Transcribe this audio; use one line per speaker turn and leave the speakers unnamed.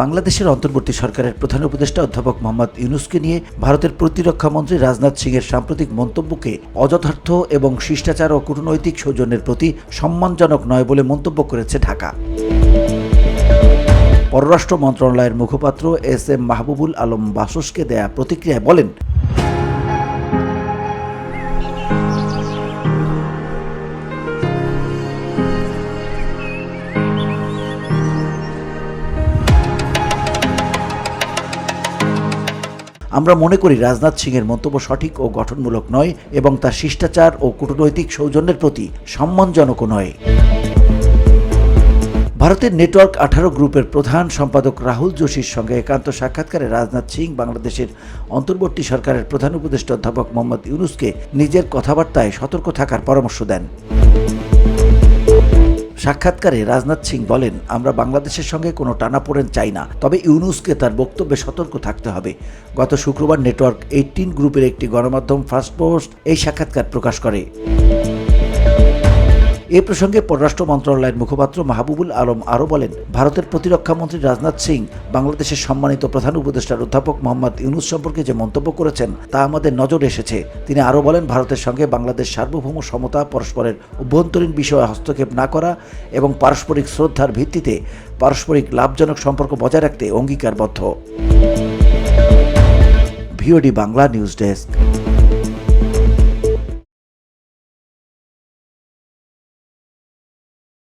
বাংলাদেশের অন্তর্বর্তী সরকারের প্রধান উপদেষ্টা অধ্যাপক মোহাম্মদ ইউনুসকে নিয়ে ভারতের প্রতিরক্ষা মন্ত্রী রাজনাথ সিং এর সাম্প্রতিক মন্তব্যকে অযথার্থ এবং শিষ্টাচার ও কূটনৈতিক সৌজন্যের প্রতি সম্মানজনক নয় বলে মন্তব্য করেছে ঢাকা। পররাষ্ট্র মন্ত্রণালয়ের মুখপাত্র এস এম মাহবুবুল আলম বাসসকে দেয়া প্রতিক্রিয়ায় বলেন আমরা মনে করি রাজনাথ সিং এর মন্তব্য সঠিক ও গঠনমূলক নয় এবং তার শিষ্টাচার ও কূটনৈতিক সৌজন্যের প্রতি সম্মানজনকও নয়। ভারতের নেটওয়ার্ক আঠারো গ্রুপের প্রধান সম্পাদক রাহুল যোশীর সঙ্গে একান্ত সাক্ষাৎকারে রাজনাথ সিং বাংলাদেশের অন্তর্বর্তী সরকারের প্রধান উপদেষ্টা অধ্যাপক মোহাম্মদ ইউনুসকে নিজের কথাবার্তায় সতর্ক থাকার পরামর্শ দেন। সাক্ষাৎকারে রাজনাথ সিং বলেন, আমরা বাংলাদেশের সঙ্গে কোনো টানাপোড়েন চাই না, তবে ইউনুসকে তার বক্তব্যে সতর্ক থাকতে হবে। গত শুক্রবার নেটওয়ার্ক এইটিন গ্রুপের একটি গণমাধ্যম ফার্স্ট পোস্ট এই সাক্ষাৎকার প্রকাশ করে। এ প্রসঙ্গে পররাষ্ট্র মন্ত্রণালয়ের মুখপাত্র মাহবুবুল আলম আরও বলেন, ভারতের প্রতিরক্ষা মন্ত্রী রাজনাথ সিং, বাংলাদেশের সম্মানিত প্রধান উপদেষ্টার অধ্যাপক মোহাম্মদ ইউনুস সম্পর্কে যে মন্তব্য করেছেন, তা আমাদের নজরে এসেছে। তিনি আরও বলেন, ভারতের সঙ্গে বাংলাদেশ সার্বভৌম সমতা পরস্পরের অভ্যন্তরীণ বিষয়ে হস্তক্ষেপ না করা এবং পারস্পরিক শ্রদ্ধার ভিত্তিতে পারস্পরিক লাভজনক সম্পর্ক বজায় রাখতে অঙ্গীকারবদ্ধ। VOD Bangla news desk.